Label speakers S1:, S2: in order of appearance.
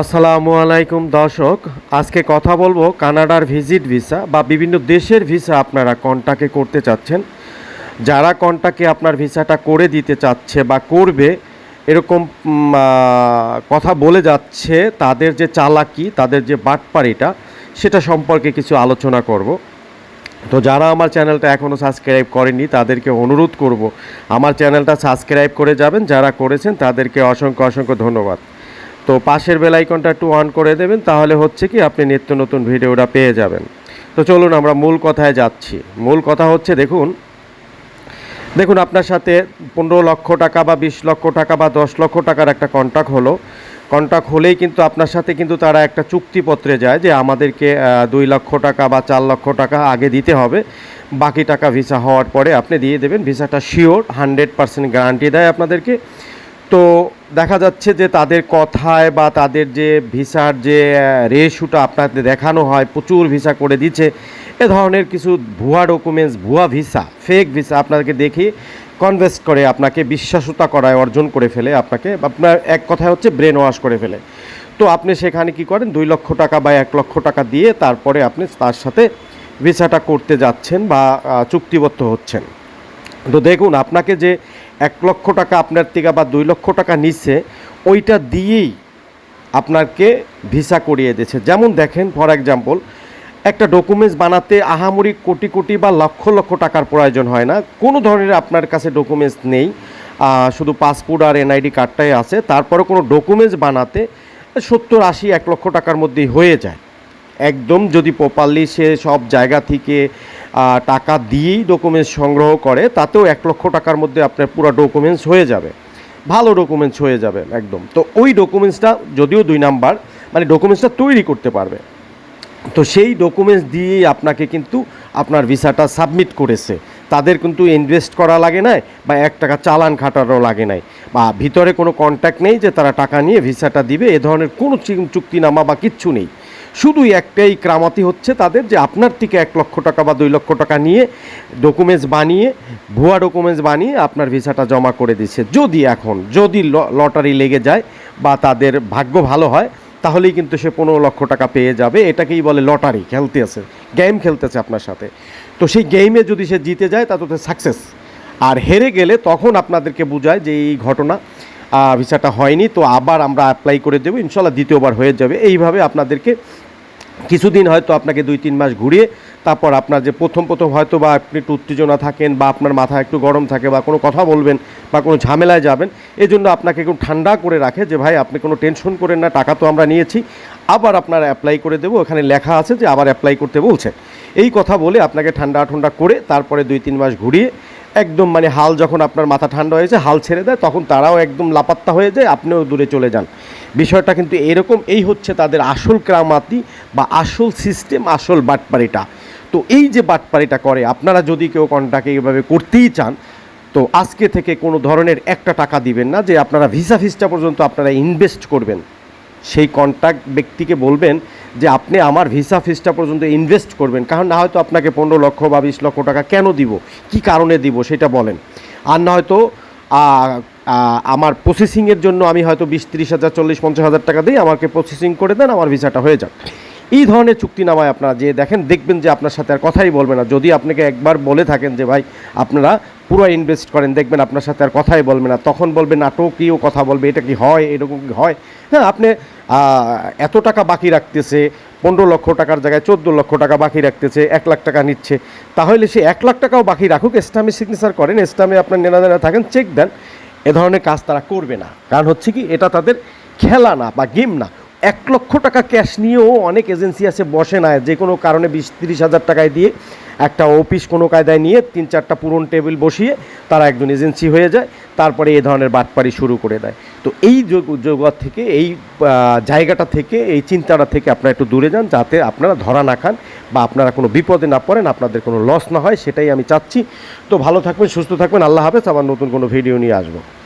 S1: আসসালামু আলাইকুম দর্শক। আজকে কথা বলব কানাডার ভিজিট ভিসা বা বিভিন্ন দেশের ভিসা আপনারা কন্টাকে করতে চাচ্ছেন। যারা কন্টাকে আপনার ভিসাটা করে দিতে চাচ্ছে বা করবে, এরকম কথা বলে যাচ্ছে, তাদের যে চালাকি, তাদের যে বাটপাড়িটা, সেটা সম্পর্কে কিছু আলোচনা করব। তো যারা আমার চ্যানেলটা এখনও সাবস্ক্রাইব করেনি তাদেরকে অনুরোধ করব, আমার চ্যানেলটা সাবস্ক্রাইব করে যাবেন। যারা করেছেন, তাদেরকে অসংখ্য অসংখ্য ধন্যবাদ। তো পাশের বেল আইকনটা একটু অন করে দেবেন, তাহলে হচ্ছে কি আপনি নিত্য নতুন ভিডিওটা পেয়ে যাবেন। তো চলুন আমরা মূল কথায় যাচ্ছি। মূল কথা হচ্ছে দেখুন দেখুন আপনার সাথে পনেরো লক্ষ টাকা বা বিশ লক্ষ টাকা বা দশ লক্ষ টাকার একটা কন্ট্যাক্ট হলো। কন্ট্যাক্ট হলেই কিন্তু আপনার সাথে কিন্তু তারা একটা চুক্তিপত্রে যায় যে আমাদেরকে দুই লক্ষ টাকা বা চার লক্ষ টাকা আগে দিতে হবে। বাকি টাকা ভিসা হওয়ার পরে আপনি দিয়ে দেবেন। ভিসাটা শিওর হান্ড্রেড পার্সেন্ট গ্যারান্টি দেয় আপনাদেরকে। তো দেখা যাচ্ছে যে তাদের কথায় বা তাদের যে ভিসার যে রেশুটা আপনাদের দেখানো হয়, প্রচুর ভিসা করে দিচ্ছে। এ ধরনের কিছু ভুয়া ডকুমেন্টস ভুয়া ভিসা ফেক ভিসা আপনাকে দেখে কনভেস্ট করে আপনাকে বিশ্বাসতা করায়, অর্জন করে ফেলে আপনাকে। আপনার এক কথায় হচ্ছে ব্রেন ওয়াশ করে ফেলে। তো আপনি সেখানে কি করেন? দুই লক্ষ টাকা বা এক লক্ষ টাকা দিয়ে তারপরে আপনি তার সাথে ভিসাটা করতে যাচ্ছেন বা চুক্তিবদ্ধ হচ্ছেন। তো দেখুন, আপনাকে যে এক লক্ষ টাকা আপনার থেকে বা দুই লক্ষ টাকা নিচ্ছে, ওইটা দিয়েই আপনাকে ভিসা করিয়ে দিয়েছে। যেমন দেখেন, ফর এক্সাম্পল একটা ডকুমেন্টস বানাতে আহামরি কোটি কোটি বা লক্ষ লক্ষ টাকার প্রয়োজন হয় না। কোনো ধরনের আপনার কাছে ডকুমেন্টস নেই শুধু পাসপোর্ট আর এনআইডি কার্ডটাই আছে তারপরে কোনো ডকুমেন্টস বানাতে সত্তর আশি, এক লক্ষ টাকার মধ্যেই হয়ে যায়। একদম যদি প্রপারলি সে সব জায়গা থেকে টাকা দিয়েই ডকুমেন্টস সংগ্রহ করে, তাতেও এক লক্ষ টাকার মধ্যে আপনার পুরো ডকুমেন্টস হয়ে যাবে। ভালো ডকুমেন্টস হয়ে যাবে, একদম। তো ওই ডকুমেন্টসটা যদিও দুই নাম্বার মানে ডকুমেন্টসটা তৈরি করতে পারবে। তো সেই ডকুমেন্টস দিয়েই আপনাকে কিন্তু আপনার ভিসাটা সাবমিট করেছে। তাদের কিন্তু ইনভেস্ট করা লাগে নাই বা এক টাকা চালান খাটানো লাগে নাই। বা ভিতরে কোনো কন্ট্যাক্ট নেই যে তারা টাকা নিয়ে ভিসাটা দিবে, এ ধরনের কোনো চুক্তিনামা বা কিচ্ছু নেই। শুধুই একটাই ক্রামাতি হচ্ছে তাদের যে আপনার থেকে এক লক্ষ টাকা বা দুই লক্ষ টাকা নিয়ে ডকুমেন্টস বানিয়ে, ভুয়া ডকুমেন্টস বানিয়ে আপনার ভিসাটা জমা করে দিচ্ছে। যদি এখন, যদি লটারি লেগে যায় বা তাদের ভাগ্য ভালো হয়, তাহলেই কিন্তু সে পনেরো লক্ষ টাকা পেয়ে যাবে। এটাকেই বলে লটারি খেলতে আছে গেম খেলতেছে আপনার সাথে। তো সেই গেমে যদি সে জিতে যায় তা তো সাকসেস আর হেরে গেলে তখন আপনাদেরকে বোঝায় যে এই ঘটনা ভিসাটা হয়নি। তো আবার আমরা অ্যাপ্লাই করে দেবো। ইনশাল্লাহ দ্বিতীয়বার হয়ে যাবে। এইভাবে আপনাদেরকে কিছুদিন হয়তো আপনাকে দুই, তিন মাস ঘুরিয়ে তারপর আপনার যে প্রথম প্রথম হয়তো বা আপনি একটু উত্তেজনা থাকেন বা আপনার মাথা একটু গরম থাকে বা কোনো কথা বলবেন বা কোনো ঝামেলায় যাবেন এই জন্য আপনাকে একটু ঠান্ডা করে রাখে যে ভাই আপনি কোনো টেনশন করেন না, টাকা তো আমরা নিয়েছি, আবার আপনার অ্যাপ্লাই করে দেবো, ওখানে লেখা আছে যে আবার অ্যাপ্লাই করতে বলছে। এই কথা বলে আপনাকে ঠান্ডা ঠান্ডা করে তারপরে দুই, তিন মাস ঘুরিয়ে একদম মানে হাল যখন আপনার মাথা ঠান্ডা হয়েছে, হাল ছেড়ে দেয়, তখন তারাও একদম লাপাত্তা হয়ে যায়, আপনিও দূরে চলে যান। বিষয়টা কিন্তু এরকম, এই হচ্ছে তাদের আসল ক্রামাতি বা আসল সিস্টেম আসল বাটপাড়িটা। তো এই যে বাটপাড়িটা করে, আপনারা যদি কেউ কন্টাকে এভাবে করতেই চান, তো আজকে থেকে কোনো ধরনের একটা টাকা দিবেন না, যে আপনারা ভিসা ফিসটা পর্যন্ত আপনারা ইনভেস্ট করবেন। সেই কন্ট্যাক্ট ব্যক্তিকে বলবেন যে আপনি আমার ভিসা ফিসটা পর্যন্ত ইনভেস্ট করবেন, কারণ না হয়তো আপনাকে পনেরো লক্ষ বা বিশ লক্ষ টাকা কেন দিব? কি কারণে দিব? সেটা বলেন। আর না হয়তো আমার প্রসেসিংয়ের জন্য আমি হয়তো বিশ, তিরিশ হাজার, চল্লিশ, পঞ্চাশ হাজার টাকা দিই আমাকে প্রসেসিং করে দেন, আমার ভিসাটা হয়ে যাক। এই ধরনের চুক্তিনামায় আপনারা যে দেখেন, দেখবেন যে আপনার সাথে আর কথাই বলবে না। যদি আপনাকে একবার বলে থাকেন যে, ভাই, আপনারা পুরো ইনভেস্ট করেন, দেখবেন আপনার সাথে আর কথাই বলবে না। তখন বলবে, নাটকীয় কথা বলবে, এটা কি হয়? এরকম কি হয়? হ্যাঁ আপনি এত টাকা বাকি রাখতেছে, পনেরো লক্ষ টাকার জায়গায় চোদ্দ লক্ষ টাকা বাকি রাখতেছে, এক লাখ টাকা নিচ্ছে। তাহলে সে এক লাখ টাকাও বাকি রাখুক স্টামে সিগনেচার করেন স্টামে আপনার নেনা দেনা থাকেন চেক দেন, এ ধরনের কাজ তারা করবে না। কারণ হচ্ছে কি, এটা তাদের খেলা না বা গেম না। এক লক্ষ টাকা ক্যাশ নিয়েও অনেক এজেন্সি আছে, বসে না যে কোনো কারণে বিশ তিরিশ হাজার টাকায় দিয়ে একটা অফিস কোনো কায়দায় নিয়ে তিন চারটা পুরন টেবিল বসিয়ে তারা একজন এজেন্সি হয়ে যায়, তারপরে এই ধরনের বাটপারি শুরু করে দেয়। তো এই যোগ- থেকে, এই জায়গাটা থেকে, এই চিন্তাটা থেকে আপনারা একটু দূরে যান, যাতে আপনারা ধরা না খান বা আপনারা কোনো বিপদে না পড়েন, আপনাদের কোনো লস না হয়, সেটাই আমি চাচ্ছি। তো ভালো থাকবেন, সুস্থ থাকবেন, আল্লাহ হাফেজ, আবার নতুন কোনো ভিডিও নিয়ে আসব।